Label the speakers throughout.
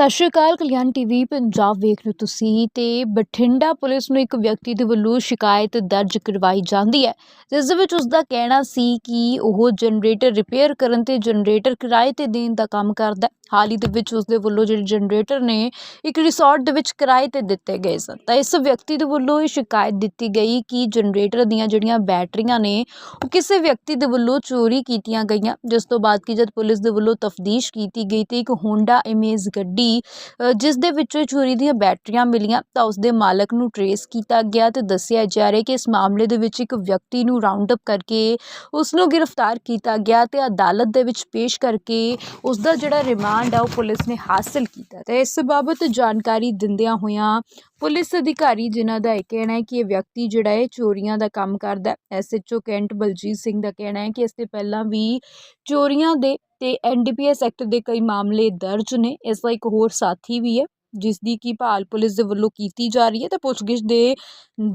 Speaker 1: ਸਤਿ ਸ਼੍ਰੀ ਅਕਾਲ, ਕਲਿਆਣ ਟੀਵੀ, ਪੰਜਾਬ ਵੇਖ ਰਹੇ ਹੋ ਤੁਸੀਂ ਤੇ ਬਠਿੰਡਾ ਪੁਲਿਸ ਨੂੰ ਇੱਕ ਵਿਅਕਤੀ ਦੇ ਵੱਲੋਂ ਸ਼ਿਕਾਇਤ ਦਰਜ ਕਰਵਾਈ ਜਾਂਦੀ ਹੈ, ਜਿਸ ਦੇ ਵਿੱਚ ਉਸ ਦਾ ਕਹਿਣਾ ਸੀ ਕਿ ਉਹ ਜਨਰੇਟਰ ਰਿਪੇਅਰ ਕਰਨ ਤੇ ਜਨਰੇਟਰ ਕਿਰਾਏ ਤੇ ਦੇਣ ਦਾ ਕੰਮ ਕਰਦਾ ਹਾਲ ਹੀ ਦੇ ਵਿੱਚ ਉਸ ਦੇ ਵੱਲੋਂ ਜਿਹੜੇ ਜਨਰੇਟਰ ਨੇ ਇੱਕ ਰਿਸੋਰਟ ਦੇ ਵਿੱਚ ਕਿਰਾਏ ਤੇ ਦਿੱਤੇ ਗਏ ਸਨ। ਤਾਂ ਇਸ ਵਿਅਕਤੀ ਦੇ ਵੱਲੋਂ ਇਹ ਸ਼ਿਕਾਇਤ ਦਿੱਤੀ ਗਈ ਕਿ ਜਨਰੇਟਰ ਦੀਆਂ ਜਿਹੜੀਆਂ ਬੈਟਰੀਆਂ ਨੇ, ਉਹ ਕਿਸੇ ਵਿਅਕਤੀ ਦੇ ਵੱਲੋਂ ਚੋਰੀ ਕੀਤੀਆਂ ਗਈਆਂ, ਜਿਸ ਤੋਂ ਬਾਅਦ ਕਿ ਜਦ ਪੁਲਿਸ ਦੇ ਵੱਲੋਂ ਤਫਤੀਸ਼ ਕੀਤੀ ਗਈ ਤੇ ਇੱਕ ਹੋਂਡਾ ਇਮੇਜ ਗੱਡੀ ਅ, ਜਿਸ ਦੇ ਵਿੱਚੋਂ ਚੋਰੀ ਦੀਆਂ ਬੈਟਰੀਆਂ ਮਿਲੀਆਂ ਤਾਂ ਉਸ ਦੇ ਮਾਲਕ ਨੂੰ ਟਰੇਸ ਕੀਤਾ ਗਿਆ ਤੇ ਦੱਸਿਆ ਜਾ ਰਿਹਾ ਕਿ ਇਸ ਮਾਮਲੇ ਦੇ ਵਿੱਚ ਇੱਕ ਵਿਅਕਤੀ ਨੂੰ ਰਾਉਂਡ ਅਪ ਕਰਕੇ ਉਸ ਨੂੰ ਗ੍ਰਿਫਤਾਰ ਕੀਤਾ ਗਿਆ ਤੇ ਅਦਾਲਤ ਦੇ ਵਿੱਚ ਪੇਸ਼ ਕਰਕੇ ਉਸ ਦਾ ਜਿਹੜਾ ਰਿਮਾਂਡ ਆ ਉਹ ਪੁਲਿਸ ਨੇ ਹਾਸਲ ਕੀਤਾ। ਤੇ ਇਸ ਬਾਬਤ ਜਾਣਕਾਰੀ ਦਿੰਦਿਆਂ ਹੋਇਆਂ ਪੁਲਿਸ ਅਧਿਕਾਰੀ ਜਿਨ੍ਹਾਂ ਦਾ ਇਹ ਕਹਿਣਾ ਹੈ ਕਿ ਇਹ ਵਿਅਕਤੀ ਜਿਹੜਾ ਹੈ ਚੋਰੀਆਂ ਦਾ ਕੰਮ ਕਰਦਾ ਹੈ ਐਸਐਚਓ ਕੈਂਟ ਬਲਜੀਤ ਸਿੰਘ ਦਾ ਕਹਿਣਾ ਹੈ ਕਿ ਇਸ ਤੇ ਪਹਿਲਾਂ ਵੀ ਚੋਰੀਆਂ ਦੇ ਅਤੇ N D P NDPS act ਦੇ ਕਈ ਮਾਮਲੇ ਦਰਜ ਨੇ। ਇਸ ਦਾ ਇੱਕ ਹੋਰ ਸਾਥੀ ਵੀ ਹੈ ਜਿਸ ਦੀ ਕਿ ਭਾਲ ਪੁਲਿਸ ਦੇ ਵੱਲੋਂ ਕੀਤੀ ਜਾ ਰਹੀ ਹੈ ਤੇ ਪੁੱਛਗਿੱਛ ਦੇ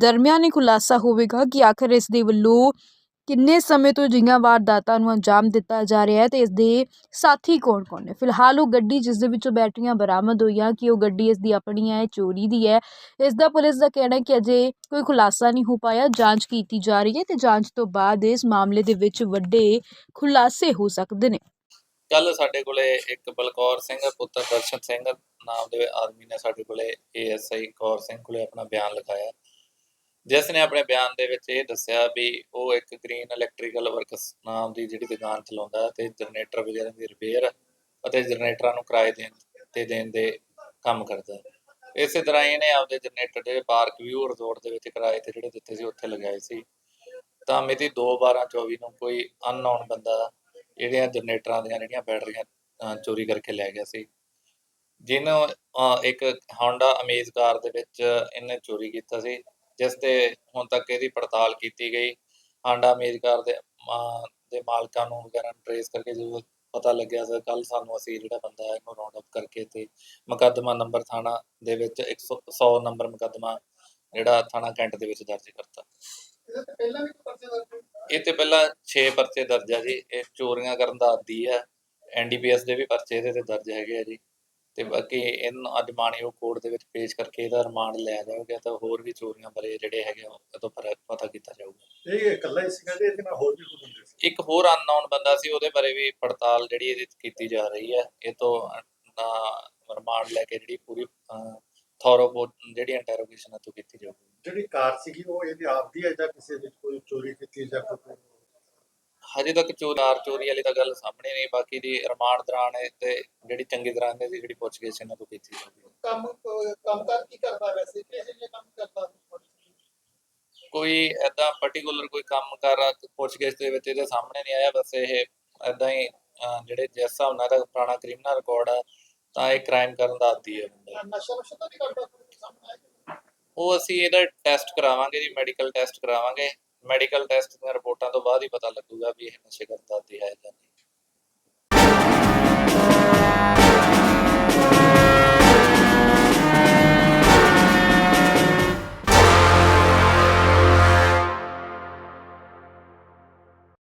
Speaker 1: ਦਰਮਿਆਨ ਹੀ ਖੁਲਾਸਾ ਹੋਵੇਗਾ ਕਿ ਆਖਰ ਇਸ ਦੇ ਵੱਲੋਂ ਕਿੰਨੇ ਸਮੇਂ ਤੋਂ ਜਿਹੀਆਂ ਵਾਰਦਾਤਾਂ ਨੂੰ ਅੰਜਾਮ ਦਿੱਤਾ ਜਾ ਰਿਹਾ ਹੈ ਤੇ ਇਸ ਦੇ ਸਾਥੀ ਕੌਣ-ਕੌਣ ਨੇ? ਫਿਲਹਾਲ ਉਹ ਗੱਡੀ ਜਿਸ ਦੇ ਵਿੱਚੋਂ ਬੈਟਰੀਆਂ ਬਰਾਮਦ ਹੋਈਆਂ ਕਿ ਉਹ ਗੱਡੀ ਇਸ ਦੀ ਆਪਣੀ ਹੈ ਚੋਰੀ ਦੀ ਹੈ। ਇਸ ਦਾ ਪੁਲਿਸ ਦਾ ਕਹਿਣਾ ਹੈ ਕਿ ਅਜੇ ਕੋਈ ਖੁਲਾਸਾ ਨਹੀਂ ਹੋ ਪਾਇਆ, ਜਾਂਚ ਕੀਤੀ ਜਾ ਰਹੀ ਹੈ ਤੇ ਜਾਂਚ ਤੋਂ ਬਾਅਦ ਇਸ ਮਾਮਲੇ ਦੇ ਵਿੱਚ ਵੱਡੇ ਖੁਲਾਸੇ ਹੋ ਸਕਦੇ ਨੇ।
Speaker 2: ਕੱਲ ਸਾਡੇ ਕੋਲੇ ਇੱਕ ਬਲਕੌਰ ਸਿੰਘ, ਪੁੱਤਰ ਦਰਸ਼ਨ ਸਿੰਘ ਨਾਮ ਦੇ ਆਦਮੀ ਨੇ ਸਾਡੇ ਕੋਲੇ ਏਐਸਆਈ ਕੌਰ ਸਿੰਘ ਕੋਲੇ ਆਪਣਾ ਬਿਆਨ ਲਿਖਾਇਆ। ਜਿਸ ਨੇ ਆਪਣੇ ਬਿਆਨ ਦੇ ਵਿੱਚ ਇਹ ਦੱਸਿਆ ਵੀ ਉਹ ਇੱਕ ਗ੍ਰੀਨ ਇਲੈਕਟ੍ਰੀਕਲ ਵਰਕਸ ਨਾਮ ਦੀ ਜਿਹੜੀ ਦੁਕਾਨ ਚਲਾਉਂਦਾ ਤੇ ਜਨਰੇਟਰ ਵਗੈਰਾ ਦੀ ਰਿਪੇਅਰ ਅਤੇ ਜਨਰੇਟਰਾਂ ਨੂੰ ਕਿਰਾਏ ਦੇਣ ਤੇ ਦੇਣ ਦੇ ਕੰਮ ਕਰਦਾ ਇਸੇ ਤਰ੍ਹਾਂ ਹੀ ਇਹਨੇ ਆਪਦੇ ਜਨਰੇਟਰ ਜਿਹੜੇ ਪਾਰਕ ਵਿਊ ਰਿਜ਼ੋਰਟ ਦੇ ਵਿੱਚ ਕਿਰਾਏ ਤੇ ਜਿਹੜੇ ਦਿੱਤੇ ਸੀ, ਉੱਥੇ ਲਗਾਏ ਸੀ। ਤਾਂ ਮਿਤੀ 2/12/24 ਨੂੰ ਕੋਈ ਅਨਨੋਨ ਬੰਦਾ ਜਿਹੜੀਆਂ ਜਨਰੇਟਰਾਂ ਦੀਆਂ ਜਿਹੜੀਆਂ ਬੈਟਰੀਆਂ ਚੋਰੀ ਕਰਕੇ ਲੈ ਗਿਆ ਸੀ। ਜਿਹਨੂੰ ਇੱਕ Honda ਅਮੇਜ਼ ਕਾਰ ਦੇ ਵਿੱਚ ਇਹਨੇ ਚੋਰੀ ਕੀਤਾ ਸੀ, ਜਿਸ ਤੇ ਹੁਣ ਤੱਕ ਇਹਦੀ ਪੜਤਾਲ ਕੀਤੀ ਗਈ। Honda ਅਮੇਜ਼ ਕਾਰ ਦੇ, ਅਹ, ਦੇ ਮਾਲਕਾਂ ਨੂੰ ਵਗੈਰਾ ਟ੍ਰੇਸ ਕਰਕੇ ਜਦੋਂ ਪਤਾ ਲੱਗਿਆ ਸੀ ਕੱਲ ਸਾਨੂੰ ਅਸੀਂ ਜਿਹੜਾ ਬੰਦਾ ਹੈ ਇਹਨੂੰ ਰਾਉਂਡ ਅਪ ਕਰਕੇ ਤੇ ਮੁਕੱਦਮਾ ਨੰਬਰ ਥਾਣਾ ਦੇ ਵਿੱਚ 100 100 ਨੰਬਰ ਮੁਕੱਦਮਾ ਜਿਹੜਾ ਥਾਣਾ ਕੈਂਟ ਦੇ ਵਿੱਚ ਦਰਜ ਕਰਤਾ। ਇਹ ਤੇ ਪਹਿਲਾਂ 6 ਪਰਚੇ ਦਰਜ ਆ ਜੀ। ਇਹ ਚੋਰੀਆਂ ਕਰਨ ਦਾ ਆਦੀ ਹੈ ਐਨਡੀਪੀਐਸ ਦੇ ਵੀ ਪਰਚੇ ਇਹਦੇ ਤੇ ਦਰਜ ਹੈਗੇ ਆ ਜੀ। ਤੇ ਬਾਕੀ ਇਹਨੂੰ ਅੱਜ ਮਾਣਯੋਗ ਕੋਰਟ ਦੇ ਵਿੱਚ ਪੇਸ਼ ਕਰਕੇ ਇਹਦਾ ਰਿਮਾਂਡ ਲਿਆ ਜਾਊਗਾ ਤਾਂ ਹੋਰ ਵੀ ਚੋਰੀਆਂ ਬਾਰੇ ਜਿਹੜੇ ਹੈਗੇ ਆ ਉਹ ਤੋਂ ਪਤਾ ਕੀਤਾ ਜਾਊਗਾ।
Speaker 3: ਇਹ ਇਕੱਲਾ ਹੀ ਸੀਗਾ ਜੀ ਇਹਦੇ ਨਾਲ ਹੋਰ ਵੀ ਕੋਈ ਹੁੰਦੇ ਸੀ?
Speaker 2: ਇੱਕ ਹੋਰ ਅਨਨੋਨ ਬੰਦਾ ਸੀ ਉਹਦੇ ਬਾਰੇ ਵੀ ਪੜਤਾਲ ਜਿਹੜੀ ਇਹਦੀ ਕੀਤੀ ਜਾ ਰਹੀ ਹੈ ਇਹ ਤੋਂ ਰਿਮਾਂਡ ਲੈ ਕੇ ਜਿਹੜੀ ਪੂਰੀ ਥੋਰੋ ਜਿਹੜੀ ਇੰਟਰੋਗੇਸ਼ਨ ਹੈ ਤੋਂ ਕੀਤੀ ਜਾਊਗੀ।
Speaker 3: ਜਿਹੜੀ ਕਾਰ ਸੀਗੀ ਉਹ ਇਹਦੀ ਆਪਦੀ ਹੈ ਜਾਂ ਕਿਸੇ ਦੀ ਕੋਈ ਚੋਰੀ ਕੀਤੀ ਜਾਂ ਕੋਈ
Speaker 2: ਹਜੇ ਤੱਕ ਚੋਰਾਰ ਚੋਰੀ ਵਾਲੀ ਤਾਂ ਗੱਲ ਸਾਹਮਣੇ ਨਹੀਂ ਬਾਕੀ ਦੀ ਰਿਮਾਂਡ ਦੌਰਾਨ ਇਹ ਤੇ ਜਿਹੜੀ ਚੰਗੀ ਤਰ੍ਹਾਂ ਦੀ ਜਿਹੜੀ ਪੁੱਛਗਿੱਛ ਇਹਨਾਂ ਤੋਂ ਕੀਤੀ ਜਾਊਗੀ
Speaker 4: ਕੰਮ ਕੰਮਕਾਰ ਕੀ ਕਰਦਾ ਵੈਸੇ ਕਿਹੋ ਜਿਹੇ ਕੰਮ ਕਰਦਾ
Speaker 2: ਕੋਈ ਐਦਾਂ ਪਾਰਟਿਕੂਲਰ ਕੋਈ ਕੰਮ ਕਰ ਪੁੱਛਗਿੱਛ ਦੇ ਵਿੱਚ ਇਹਦੇ ਸਾਹਮਣੇ ਨਹੀਂ ਆਇਆ ਬਸ ਇਹ ਐਦਾਂ ਹੀ ਜਿਹੜੇ ਜਿਸ ਹਿਸਾਬ ਨਾਲ ਇਹਦਾ ਪੁਰਾਣਾ ਕ੍ਰਿਮੀਨਲ ਰਿਕਾਰਡ ਆ ਤਾਂ ਇਹ ਕ੍ਰਾਈਮ ਕਰਨ ਦਾ ਆਦੀ ਹੈ। ਬੰਦਾ
Speaker 4: ਨਸ਼ਾ ਨਸ਼ਾ ਤਾਂ ਨਹੀਂ ਕਰਦਾ ਕੋਈ ਸਾਹਮਣੇ? ਆਇਆ
Speaker 2: ਉਹ ਅਸੀਂ ਇਹਦਾ ਟੈਸਟ ਕਰਾਵਾਂਗੇ ਜੀ ਮੈਡੀਕਲ ਟੈਸਟ ਕਰਾਵਾਂਗੇ। ਮੈਡੀਕਲ ਟੈਸਟ ਦੀਆਂ ਰਿਪੋਰਟਾਂ ਤੋਂ ਬਾਅਦ ਹੀ ਪਤਾ ਲੱਗੂਗਾ ਵੀ ਇਹ ਨਸ਼ੇ ਕਰਦਾ ਆਦੀ ਹੈ ਜਾਂ ਨਹੀਂ।